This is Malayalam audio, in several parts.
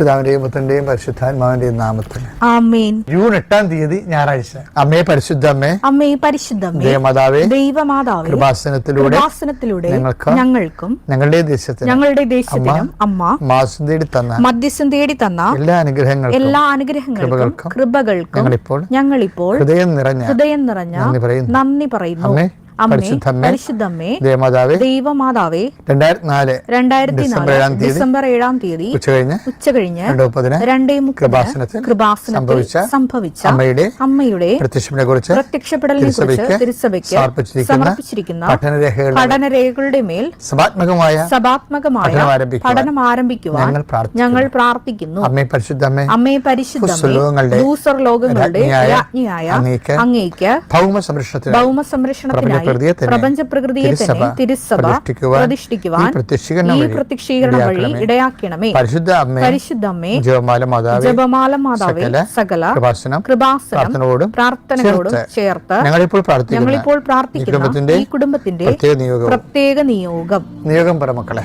പിതാവിന്റെയും പുത്രന്റെയും പരിശുദ്ധാത്മാവിന്റെയും നാമത്തിൽ. ആമേൻ. ജൂൺ എട്ടാം തീയതി ഞായറാഴ്ച. അമ്മേ പരിശുദ്ധ അമ്മേ അമ്മേ പരിശുദ്ധ ദേവമാതാവേ ദൈവമാതാവേ കൃപാസനത്തിലൂടെ കൃപാസനത്തിലൂടെ ഞങ്ങൾക്ക് ഞങ്ങൾക്കും ഞങ്ങളുടെ ദേശത്തിന് ഞങ്ങളുടെ ദേശത്തിനും അമ്മ മാസം തേടി തന്ന മധ്യസ്ഥം തേടി തന്ന എല്ലാ അനുഗ്രഹങ്ങൾക്കും എല്ലാ അനുഗ്രഹങ്ങൾക്കും കൃപകൾക്കും ഞങ്ങളിപ്പോൾ ഞങ്ങളിപ്പോൾ ഹൃദയം നിറഞ്ഞ ഹൃദയം നിറഞ്ഞ നന്ദി പറയുന്നു. നന്ദി പറയുന്നു. പരിശുദ്ധമ്മേ പരിശുദ്ധമ്മേ ദേവമാതാവേ ദൈവമാതാവേ രണ്ടായിരത്തി നാല് രണ്ടായിരത്തി ഡിസംബർ നാല് ഏഴാം തീയതി ഡിസംബർ ഏഴാം തീയതി ഉച്ച കഴിഞ്ഞ് ഉച്ച കഴിഞ്ഞ് രണ്ടു കൃപാസനത്തിൽ സംഭവിച്ച സംഭവിച്ച അമ്മയുടെ അമ്മയുടെ കുറിച്ച് പ്രത്യക്ഷപ്പെടലിനെ കുറിച്ച് തിരുസഭയ്ക്ക് തിരുസഭയ്ക്ക് സമർപ്പിച്ചിരിക്കുന്ന പഠനരേഖകളുടെ മേൽ സഭാത്മകമായ സഭാത്മകമായ പഠനം ആരംഭിക്കുവാൻ ഞങ്ങൾ പ്രാർത്ഥിക്കുന്നു. അമ്മേ പരിശുദ്ധ അമ്മേ അമ്മേ പരിശുദ്ധമേ ഭൂസ്വലോകങ്ങളുടെ ഭൂസർ ലോകങ്ങളുടെ രാജ്ഞിയായ അങ്ങേക്ക് ഭൗമ സംരക്ഷണത്തിന് ഭൗമ സംരക്ഷണത്തിനായി പ്രപഞ്ച പ്രകൃതിയെ തന്നെ തിരുസഭ പ്രതിഷ്ഠിക്കുവാൻ ഈ പ്രത്യക്ഷീകരണം വഴി ഇടയാക്കണമേ. പരിശുദ്ധ അമ്മേ പരിശുദ്ധമ്മേ ജപമാല മാതാവ് ജപമാല മാതാവേ സകല കൃപാസനം കൃപാസനം പ്രാർത്ഥനയോടും ചേർത്ത് ഞങ്ങളിപ്പോൾ പ്രാർത്ഥിക്കുന്നു. ഞങ്ങളിപ്പോൾ ഈ പ്രാർത്ഥിക്കുന്ന കുടുംബത്തിന്റെ ഈ കുടുംബത്തിന്റെ പ്രത്യേക നിയോഗം. നിയോഗം പറ മക്കളെ.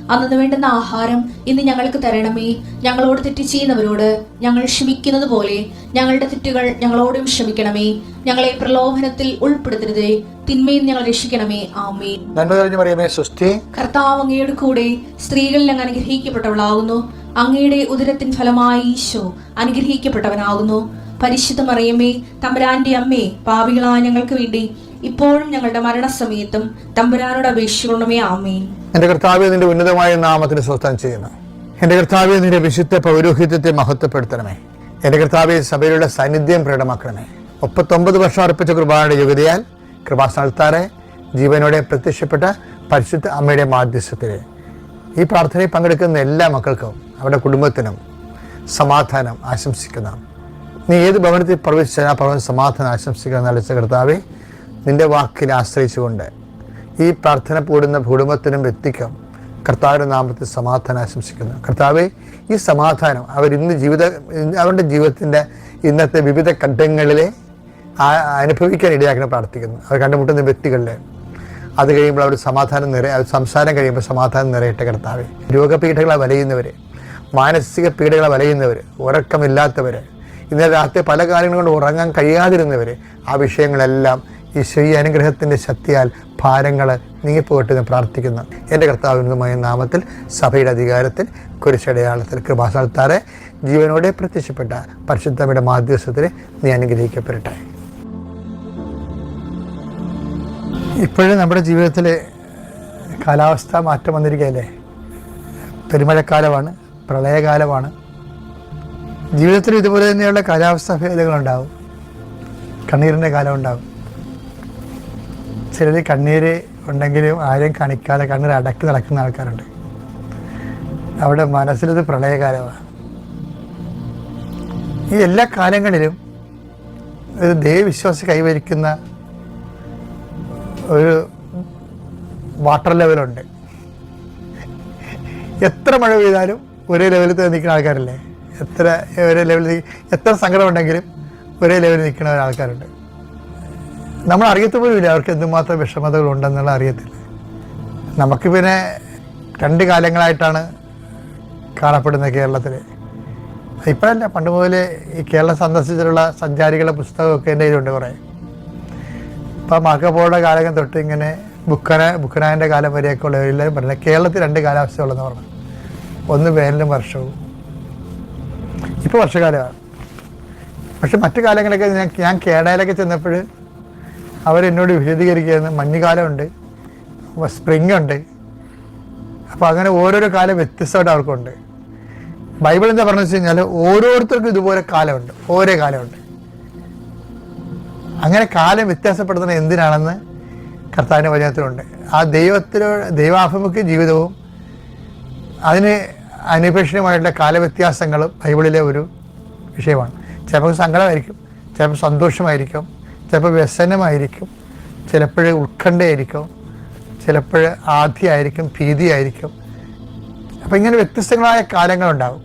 അന്നു വേണ്ടുന്ന ആഹാരം ഇന്ന് ഞങ്ങൾക്ക് തരണമേ. ഞങ്ങളോട് തെറ്റ് ചെയ്യുന്നവരോട് ഞങ്ങൾ ക്ഷമിക്കുന്നത് പോലെ ഞങ്ങളുടെ തെറ്റുകൾ ഞങ്ങളോടും ക്ഷമിക്കണമേ. ഞങ്ങളെ പ്രലോഭനത്തിൽ ഉൾപ്പെടുത്തരുതേ. തിന്മയും ഞങ്ങൾ രക്ഷിക്കണമേ. ആമേ നന്മ പറയുമേ കർത്താവ് അങ്ങയുടെ കൂടെ സ്ത്രീകളിൽ അങ്ങ് അനുഗ്രഹിക്കപ്പെട്ടവളാകുന്നു. അങ്ങയുടെ ഉദരത്തിൻ ഫലമായി ഈശോ അനുഗ്രഹിക്കപ്പെട്ടവനാകുന്നു. പരിശുദ്ധ മറിയമ്മേ തമ്പുരാന്റെ അമ്മേ പാപികളായ ഞങ്ങൾക്ക് വേണ്ടി ഇപ്പോഴും ഞങ്ങളുടെ മരണസമയത്തും തമ്പുരാനോട് അപേക്ഷിക്കണമേ ആമേൻ. എന്റെ കർത്താവ് നിന്റെ ഉന്നതമായ നാമത്തിന് സ്വസ്ഥം ചെയ്യുന്നു. എന്റെ കർത്താവ് നിന്റെ വിശുദ്ധ പൗരോഹിത്യത്തെ മഹത്വപ്പെടുത്തണമേ. എന്റെ കർത്താവ് സഭയിലുള്ള സാന്നിധ്യം പ്രകടമാക്കണമേ. മുപ്പത്തൊമ്പത് വർഷം അർപ്പിച്ച കുർബാനയുടെ യോഗ്യതയാൽ കൃപാസ്ഥാനത്താറെ ജീവനോടെ പ്രത്യക്ഷപ്പെട്ട പരിശുദ്ധ അമ്മയുടെ മാധ്യസ്ഥത്തിലെ ഈ പ്രാർത്ഥനയിൽ പങ്കെടുക്കുന്ന എല്ലാ മക്കൾക്കും അവരുടെ കുടുംബത്തിനും സമാധാനം ആശംസിക്കുന്നതാണ് നീ ഏത് ഭവനത്തിൽ പ്രവേശിച്ചാൽ ആ ഭവനം സമാധാനം നടിച്ച കർത്താവെ. നിന്റെ വാക്കിൽ ആശ്രയിച്ചുകൊണ്ട് ഈ പ്രാർത്ഥന കൂടുന്ന കുടുംബത്തിനും വ്യക്തിക്കും കർത്താവിന്റെ നാമത്തിൽ സമാധാനം ആശംസിക്കുന്നു. കർത്താവെ ഈ സമാധാനം അവർ ഇന്ന് ജീവിത അവരുടെ ജീവിതത്തിന്റെ ഇന്നത്തെ വിവിധ ഘട്ടങ്ങളിലെ അനുഭവിക്കാൻ ഇടയാക്കണം പ്രാർത്ഥിക്കുന്നു. അവർ കണ്ടുമുട്ടുന്ന വ്യക്തികളിലെ അത് കഴിയുമ്പോൾ അവർ സമാധാനം നിറ അവർ സംസാരം കഴിയുമ്പോൾ സമാധാനം നിറയട്ടെ കർത്താവെ. രോഗപീഠകളെ വലയുന്നവർ മാനസിക പീഡകളെ വലയുന്നവർ ഉറക്കമില്ലാത്തവർ ഇന്നലെ രാത്രി പല കാര്യങ്ങൾ കൊണ്ട് ഉറങ്ങാൻ കഴിയാതിരുന്നവർ ആ വിഷയങ്ങളെല്ലാം ഈശോ ഈ അനുഗ്രഹത്തിന്റെ ശക്തിയാൽ ഭാരങ്ങൾ നീങ്ങിപ്പോകട്ടെ എന്ന് പ്രാർത്ഥിക്കുന്നു. എന്റെ കർത്താവിനുമായ നാമത്തിൽ സഭയുടെ അധികാരത്തിൽ കുരിശടയാളത്തിൽ കൃപാസ്ഥാനത്താറെ ജീവനോടെ പ്രത്യക്ഷപ്പെട്ട പരിശുദ്ധമ്മയുടെ മാധ്യസ്ഥത്തിന് നീ അനുഗ്രഹിക്കപ്പെടട്ടെ. ഇപ്പോഴും നമ്മുടെ ജീവിതത്തിൽ കാലാവസ്ഥ മാറ്റം വന്നിരിക്കുകയല്ലേ? പെരുമഴക്കാലമാണ് പ്രളയകാലമാണ്. ജീവിതത്തിൽ ഇതുപോലെ തന്നെയുള്ള കാലാവസ്ഥ ഭേദങ്ങളുണ്ടാവും. കണ്ണീരിന്റെ കാലം ഉണ്ടാവും ചിലർ കണ്ണീര് ഉണ്ടെങ്കിലും ആരെയും കാണിക്കാതെ കണ്ണീർ അടക്കി നടക്കുന്ന ആൾക്കാരുണ്ട്. അവിടെ മനസ്സിലത് പ്രളയകാലമാണ്. ഈ എല്ലാ കാലങ്ങളിലും ഒരു ദൈവവിശ്വാസി കൈവരിക്കുന്ന ഒരു വാട്ടർ ലെവലുണ്ട് എത്ര മഴ പെയ്താലും ഒരേ ലെവലിൽ തന്നെ നിൽക്കുന്ന ആൾക്കാരല്ലേ? എത്ര ഒരേ ലെവലിൽ എത്ര സങ്കടമുണ്ടെങ്കിലും ഒരേ ലെവലിൽ നിൽക്കുന്ന ആൾക്കാരുണ്ട് നമ്മൾ അറിയത്ത് പോലുമില്ല അവർക്ക് എന്തുമാത്രം വിഷമതകൾ ഉണ്ടെന്നുള്ള അറിയത്തില്ല. നമുക്ക് പിന്നെ രണ്ട് കാലങ്ങളായിട്ടാണ് കാണപ്പെടുന്നത് കേരളത്തിൽ ഇപ്പോഴല്ല പണ്ട് മുതലേ ഈ കേരളം സന്ദർശിച്ചിട്ടുള്ള സഞ്ചാരികളുടെ പുസ്തകമൊക്കെ എന്റെ കയ്യിലുണ്ട് കുറേ. ഇപ്പം മാക്കപ്പോളുടെ കാലം തൊട്ട് ഇങ്ങനെ ബുക്കന ബുക്കനായന്റെ കാലം വരെയൊക്കെ ഉള്ള എല്ലാവരും പറഞ്ഞത് കേരളത്തിൽ രണ്ട് കാലാവസ്ഥയുള്ളതെന്ന് പറഞ്ഞു. ഒന്ന് വേനലും വർഷവും. ഇപ്പോൾ വർഷകാലമാണ്. പക്ഷെ മറ്റു കാലങ്ങളൊക്കെ ഞാൻ ഞാൻ കേരളയിലൊക്കെ ചെന്നപ്പോൾ അവരെന്നോട് വിശദീകരിക്കുന്നത് മഞ്ഞുകാലമുണ്ട് സ്പ്രിംഗ് ഉണ്ട് അപ്പോൾ അങ്ങനെ ഓരോരോ കാലം വ്യത്യസ്തമായിട്ട് അവർക്കുണ്ട്. ബൈബിൾ എന്താ പറഞ്ഞു വെച്ച് കഴിഞ്ഞാൽ ഓരോരുത്തർക്കും ഇതുപോലെ കാലമുണ്ട് ഓരോ കാലമുണ്ട്. അങ്ങനെ കാലം വ്യത്യാസപ്പെടുന്നത് എന്തിനാണെന്ന് കർത്താവിന്റെ വചനത്തിലുണ്ട്. ആ ദൈവത്തിനോട് ദൈവാഭിമുഖ്യ ജീവിതവും അതിന് അനുപേക്ഷണമായിട്ടുള്ള കാലവ്യത്യാസങ്ങളും ബൈബിളിലെ ഒരു വിഷയമാണ്. ചിലപ്പോൾ സങ്കടമായിരിക്കും ചിലപ്പോൾ സന്തോഷമായിരിക്കും. ചിലപ്പോൾ വ്യസനമായിരിക്കും ചിലപ്പോൾ ഉത്കണ്ഠയായിരിക്കും ചിലപ്പോൾ ആധിയായിരിക്കും ഭീതിയായിരിക്കും. അപ്പം ഇങ്ങനെ വ്യത്യസ്തങ്ങളായ കാലങ്ങളുണ്ടാകും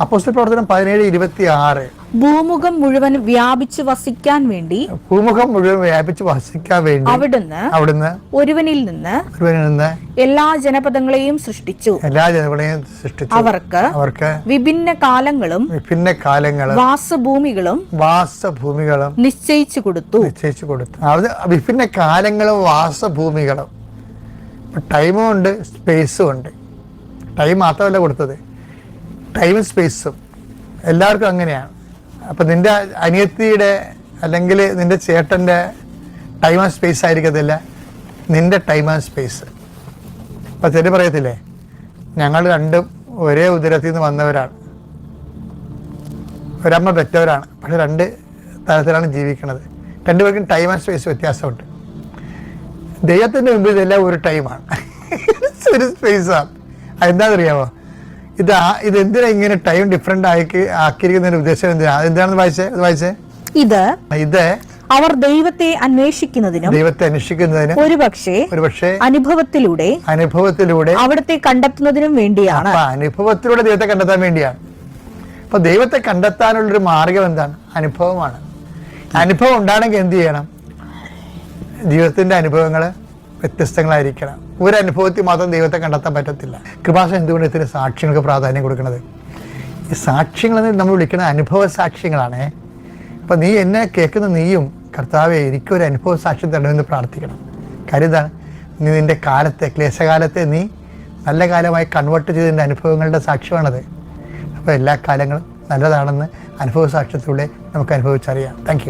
അപ്പോസ്റ്റൽ പ്രവർത്തനം പതിനേഴ് ഇരുപത്തി ആറ് ഭൂമുഖം മുഴുവൻ വ്യാപിച്ചു വസിക്കാൻ വേണ്ടി ഭൂമുഖം മുഴുവൻ വ്യാപിച്ച് വസിക്കാൻ വേണ്ടി അവിടുന്ന് അവിടുന്ന് ഒരുവനിൽ നിന്ന് ഒരുവനിൽ നിന്ന് എല്ലാ ജനപദങ്ങളെയും സൃഷ്ടിച്ചു. എല്ലാ ജനപദങ്ങളെയും സൃഷ്ടിച്ചു. അവർക്ക് അവർക്ക് വിഭിന്ന കാലങ്ങളും വിഭിന്ന കാലങ്ങളും വാസഭൂമികളും വാസഭൂമികളും നിശ്ചയിച്ചു കൊടുത്തു. നിശ്ചയിച്ചു കൊടുത്തു. അത് വിഭിന്ന കാലങ്ങളും വാസഭൂമികളും. ടൈമും ഉണ്ട് സ്പേസും ഉണ്ട്. ടൈം മാത്രമല്ല കൊടുത്തത്. ടൈമും സ്പേസും എല്ലാവർക്കും അങ്ങനെയാണ്. അപ്പം നിന്റെ അനിയത്തിയുടെ അല്ലെങ്കിൽ നിന്റെ ചേട്ടന്റെ ടൈം ആൻഡ് സ്പേസ് ആയിരിക്കത്തില്ല നിന്റെ ടൈം ആൻഡ് സ്പേസ് അപ്പം ചെറിയ പറയത്തില്ലേ ഞങ്ങൾ രണ്ടും ഒരേ ഉദരത്തിൽ നിന്ന് വന്നവരാണ്. ഒരമ്മ പെറ്റവരാണ് പക്ഷെ രണ്ട് തരത്തിലാണ് ജീവിക്കുന്നത്. രണ്ടുപേർക്കും ടൈം ആൻഡ് സ്പേസ് വ്യത്യാസമുണ്ട്. ദൈവത്തിന്റെ മുമ്പിൽ ഇതെല്ലാം ഒരു ടൈമാണ് ഒരു സ്പേസാണ് എന്താണെന്നറിയാമോ ഇത് ഇതെന്തിനാ ഇത് എന്തിനാ ഇങ്ങനെ ടൈം ഡിഫറെന്റ് ആക്കി ആക്കിയിരിക്കുന്നതിന്റെ ഉദ്ദേശം എന്തിനാ? എന്താണ് വായിച്ചേ അത് വായിച്ചേ? ഇത് ഇത് അവർ ദൈവത്തെ അന്വേഷിക്കുന്നതിനും ദൈവത്തെ അന്വേഷിക്കുന്നതിന് ഒരുപക്ഷെ ഒരുപക്ഷെ അനുഭവത്തിലൂടെ അനുഭവത്തിലൂടെ അവിടത്തെ കണ്ടെത്തുന്നതിനും വേണ്ടിയാണ്. അനുഭവത്തിലൂടെ ദൈവത്തെ കണ്ടെത്താൻ വേണ്ടിയാണ്. അപ്പൊ ദൈവത്തെ കണ്ടെത്താനുള്ള ഒരു മാർഗം എന്താണ്? അനുഭവമാണ്. അനുഭവം ഉണ്ടാണെങ്കിൽ എന്ത് ചെയ്യണം? ജീവിതത്തിന്റെ അനുഭവങ്ങൾ വ്യത്യസ്തങ്ങളായിരിക്കണം. ഒരു അനുഭവത്തിൽ മാത്രം ദൈവത്തെ കണ്ടെത്താൻ പറ്റത്തില്ല. കൃപാസ എന്തുകൊണ്ട് ഇത്തിരി സാക്ഷ്യങ്ങൾക്ക് പ്രാധാന്യം കൊടുക്കുന്നത് ഈ സാക്ഷ്യങ്ങളെന്ന് നമ്മൾ വിളിക്കുന്ന അനുഭവ സാക്ഷ്യങ്ങളാണേ. അപ്പം നീ എന്നെ കേൾക്കുന്ന നീയും കർത്താവെ എനിക്കൊരു അനുഭവ സാക്ഷ്യം തരണമെന്ന് പ്രാർത്ഥിക്കണം. കാര്യം നീ നിന്റെ കാലത്തെ ക്ലേശകാലത്തെ നീ നല്ല കാലമായി കൺവേർട്ട് ചെയ്തതിന്റെ അനുഭവങ്ങളുടെ സാക്ഷ്യമാണത്. അപ്പോൾ എല്ലാ കാലങ്ങളും നല്ലതാണെന്ന് അനുഭവ സാക്ഷ്യത്തിലൂടെ നമുക്ക് അനുഭവിച്ചറിയാം. താങ്ക്